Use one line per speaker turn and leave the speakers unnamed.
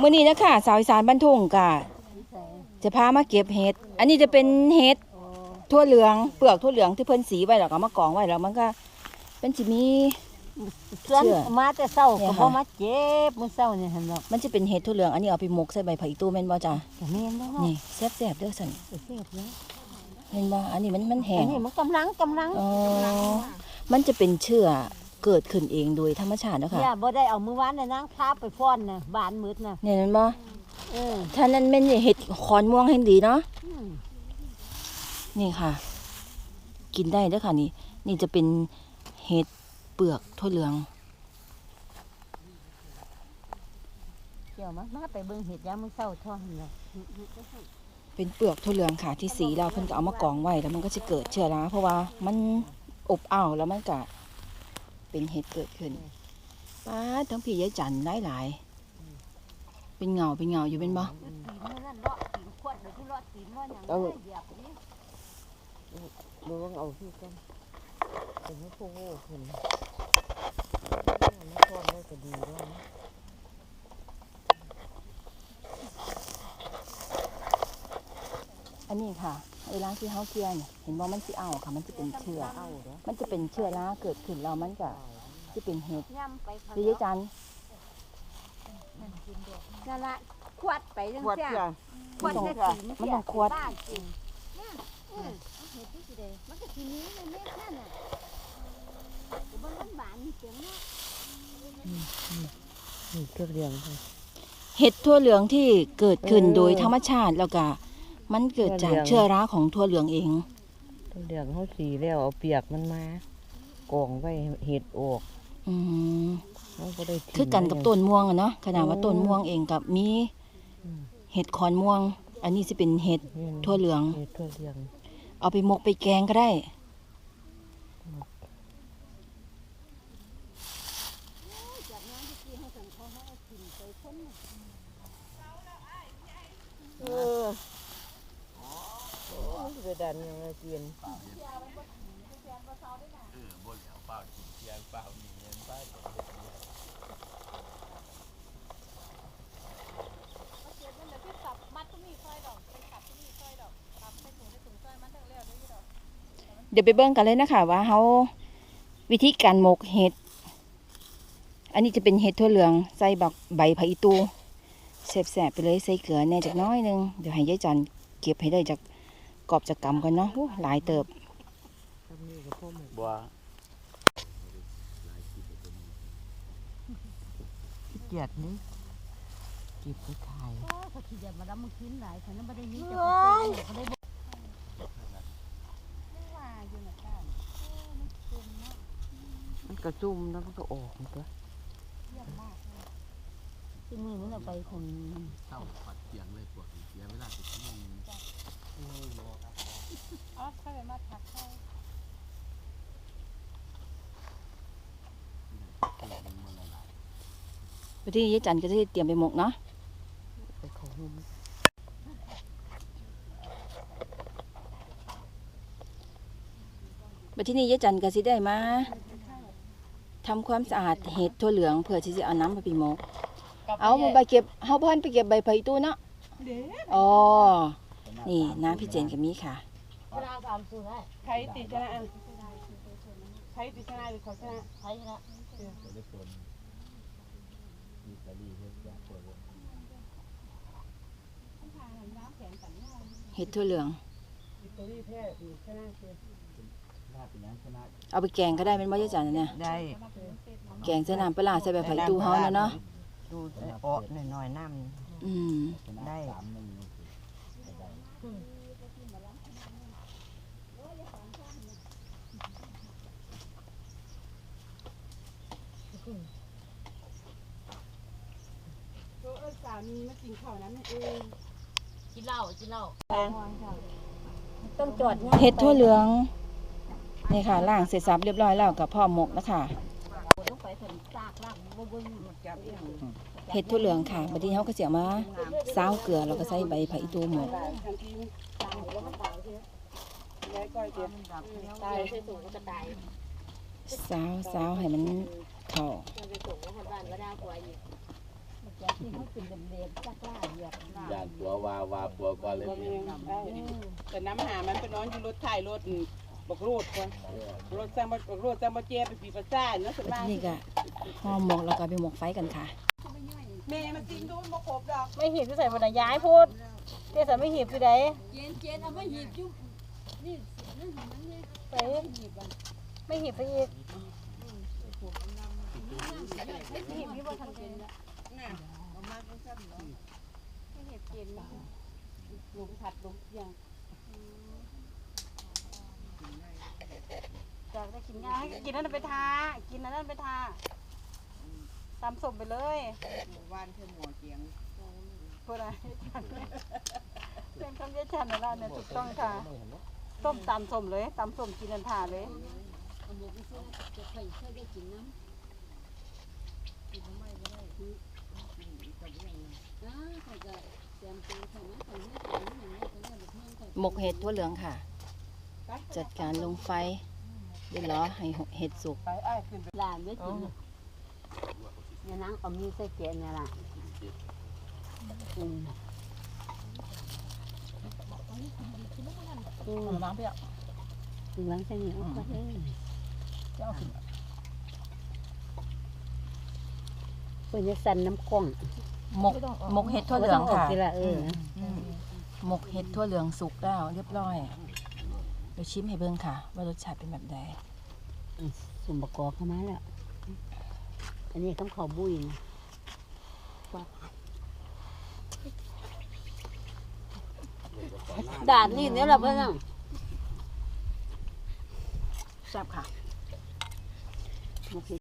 มื้อนี้นะคะสาวอีสานบ้านทุ่งก็จะพามาเก็บเห็ด อันนี้จะเป็นเห็ด
โอ้
ทั่วเหลืองเปลือกทั่วเหลืองที่เพิ่นสีไว้แล้วก็เอามากองไว้แล้วมันก็เป็นสิมี
เพื่อน
เชื่อ
มาแต่เช้า
เนี่
ก็
ย
บ่
ค่ะ
มาเจ็บมื้อเช้านี่หั่นดอก
มันจะเป็นเห็ดทั่วเหลืองอันนี้เอาไปหมกใส่ใบผักอีตู้แม่นบ่จ้ะ
ก็แม่นบ่เนาะ
นี่แซ่บๆเด้อสั่น
เสียบเลย
เห็นบ่อันนี้มันมันแห้
อั
ง
นนี้มันกำลังกำลัง
อ๋อมันจะเป็นเชื้อ เกิดขึ้นเองโดยธรรมชาติเนาะค่ะ
เนี่ยบ่ได้เอามือวานน่ะนางพาไปฟ้อนน่ะบานมืดน่ะ
เนี่ยแม่นบ่
เออ
ถ้านั้นแม่นเห็ดขอนม่วงให้ดีเนาะ
อืม
นี่ค่ะ กินได้เด้อค่ะนี่ นี่จะเป็นเห็ดเปลือกทั่วเหลือง
เดี๋ยวมามาไปเบิ่งเห็ดยามมื้อเช้าเท่อหั่นน่ะ
เป็นเปลือกทั่วเหลืองค่ะที่สีแล้วเพิ่นก็เอามากองไว้แล้วมันก็จะเกิดเชื้อราเพราะว่ามันอบอ้าวแล้วมันก็ เป็นเห็ดเกิดขึ้นป้าทั้งพี่ยายจันหลายหลายเป็นเงาเป็นเงาอยู่เป็นบ่
ต้อง
ดูว่าเอาที่กันเป็นไม่พูดโง่ขึ้นไม่ชอบได้ก็ดีด้วยนะ
อันนี้ค่ะเวลาที่เฮาเคี่ยวเนี่ยเห็นบ่มันสิอ้าวค่ะ มันจะเป็นเชื้อ
เอาเด้อ
มันจะเป็นเชื้อราเกิดขึ้นแล้วมันก็จะเป็นเห็ด
ย่ำไปข้าง
พี่ยายจัน
นั่นล่ะขวดไปจัง
ขวด
ซี่
จ้ะ
ขวดได้ตีน
มันต้องควด
บ้าจริงเนี่ยเออเอาเห็ดที่สิได้มันก็สิมีในเม็ดนั่นน่ะก็บ่มันบานเจ๋งเนาะ
นี่เครื่องเรียงค่ะ
เห็ดทั่วเหลืองที่เกิดขึ้น
เออ
โดยธรรมชาติแล้วก็ มันเกิดจาก
ทั่วเหลือง
เชื้อราของทั่วเหลืองเอง
เครื่องเรียงเขาสีแล้วเอาเปียกมันมากองไว้เห็ดออก
อืม
เขาก็ได้ทิ้ง
คือกันกับ
ไว้
ต้นม่วงอะเนาะขนาดว่า
อืม
ต้นม่วงเองกับมี
อืม
เห็ดขอนม่วง อันนี้จะเป็นเห็ด
นี่นะ
ทั่วเหลือง
เห็ดทั่วเหลือง
เอาไปหมกไปแกงก็ได้
เออโอ้ยไปดันยังไงเปลี่ยน
เดี๋ยวไปเบิ่งกันเลยนะคะว่าเขาวิธีการหมกเห็ด อันนี้จะเป็นเห็ดทั่วเหลืองใส่บักใบผักอีตูแสบๆไปเลยใส่เกลือแน่จากน้อยหนึงเดี๋ยวให้ยายจันเก็บให้ได้จาก กอบจากกำกันเนาะอู้หลายเติบ
ทำนี่กับพ่อหม
บัว
เกียดนี่จีบไปถ่าย
โอ้เขาสิจะมารับมึงกินหลายฉันนั้นบ่ได้มี
เฮ้
เจ้าของ
ย
เขาได้บ่ไม่ว่าอยู่น่ะจ้า
มันก็จุ่มแล้วมันก็ออกมันก็
ที่มือมันเอาไปคน
เท่าปัดเสียงเลยปวดเสียเวลาสิบชั่วโมง
อ๋อเขาเลยมาทักเขา
วันที่ยายจันก็จะเตรียมไปหมกเนาะ
ไปเขาหุ่ม
วันที่นี้ยายจันก็สิได้มาทำความสะอาดเห็ดทั่วเหลืองเพื่อที่จะเอาน้ำไปปีหมก เอามาไปเก็บเฮาพิ่นไปเก็บใบไผ่ตู้เนาะอ๋อ นี่น้ำพี่เจนกับมีค่ะ
เวลาตามสู้ได้
ใครติดชนะอะใครติดชนะหรือเขาชนะ
ใช่ละ
จะได้ผลมีสาลีเฮ็ดจากปวด
เห็ดทั่วเหลือง
ตัวนี้แพ้อยู่ชนะคือ
หน้าเป็นยังชนะ
เอาไปแกงก็ได้เป็นบ่ยายจันเนี่ย
ได้
แกงใส่น้ำปลาร้าใส่ใบไผ่ตู้เฮาแล้วเนาะ
ดูเปาะหน่อยๆน้ำ
อืม
ชนะ
ได้
สามหนึ่ง
ตัวเอิ้นสามีมากินข้าวนั้นเอง
กินเหล้ากินเหล้าต้องจอด
เห็ดทั่วเหลืองนี่ค่ะล้างเสร็จสับเรียบร้อยแล้วกับพ่อหมกนะคะ
เบิ่งจับอีหยัง
เห็ดทั่วเหลืองค่ะบัดนี้เฮาก็สิเอามาซาวเกลือแล้วก็ใส่ใบไผ่ตู้หมก
แล้วก็เจ็บ
ตายใส่ถุงก็ตาย
ซาวซาวให้มันเข้า
ใส่ถุงก็บ้านก็ได้กว่าอยู่จากที่เขาเป็นเด็กๆจักล่าเหยียบ
ยานปัววาวาปัวก่อนเลย
บ่
พี่
มีได้แต่น้ำหามันไปนอนอยู่รถถ่ายรถ บกรูดก่อนรถจังบ่บกรูดจังบ่เจ็บไปปีประสาทเนาะส่วนมาก
นี่ก็ห่อหมกแล้วก็ไปหมกไฟกันค่ะ
แม่มันจริงดูมันบ่ครบดอก
ไม่หีบที่ใส่บนย้ายพูดเจ๊ใส่ไม่หีบที่ใด
เจนเจนเอามาหยิบจุ๊บนี่นั่นนั่นเนี่ย
ใส่ไม่หีบไปอีกหีบที่บนทันเจน
ไม่เห็นกินหลุมผัดหลุมอย่าง
จา กได้กินง่ายกินนั่นไปทา กินนั่นไปทาตามสมไปเลย
ว่านเธอหมอเกียง
พูดอะไรเป็นคำเยชันนะเนี่ยถูกต้องค่ะต้มตามสมเลยตามสมกินนันทาเลย
เอาหมกไปซื้อจะค่อยค่อยได้กินน้ำกินไม่ได้คืออ่าเขาก็เตรียมตัวเขานะเขาเนี่ยเขาเนี่ยเขาเนี่ยแบบเมืองเขา
หมกเห็ดทั่วเหลืองค่ะ จัดการลงไฟ เดี๋ยวรอให้เห็ดสุก
ไปอ้ายขึ้นไป
หลานไม่กินเนี่ยนางเอามีใส่แกนเนี่ยล่ะอืมอืม
น้ำเปรี้ยว
หลังจากนี้เอาไปเลยเพิ่นจะสั่นน้ำกล้อง
หมกหมกเห็ดทั่วเหลือง
บ่ต้ก
ค่ะ
ทีละเออ
หมกเห็ดทั่วเหลืองสุกแล้วเรียบร้อยเดี๋ยวชิมให้เบิ่งค่ะ ว่ารสชาติเป็นแบบใด
สุ่มบกอกเข้ามาแล้ว อันนี้คำขอบุยนะดาดนี่เนี่ยแหละเพื่อน
แซ่บค่ะ
โอเค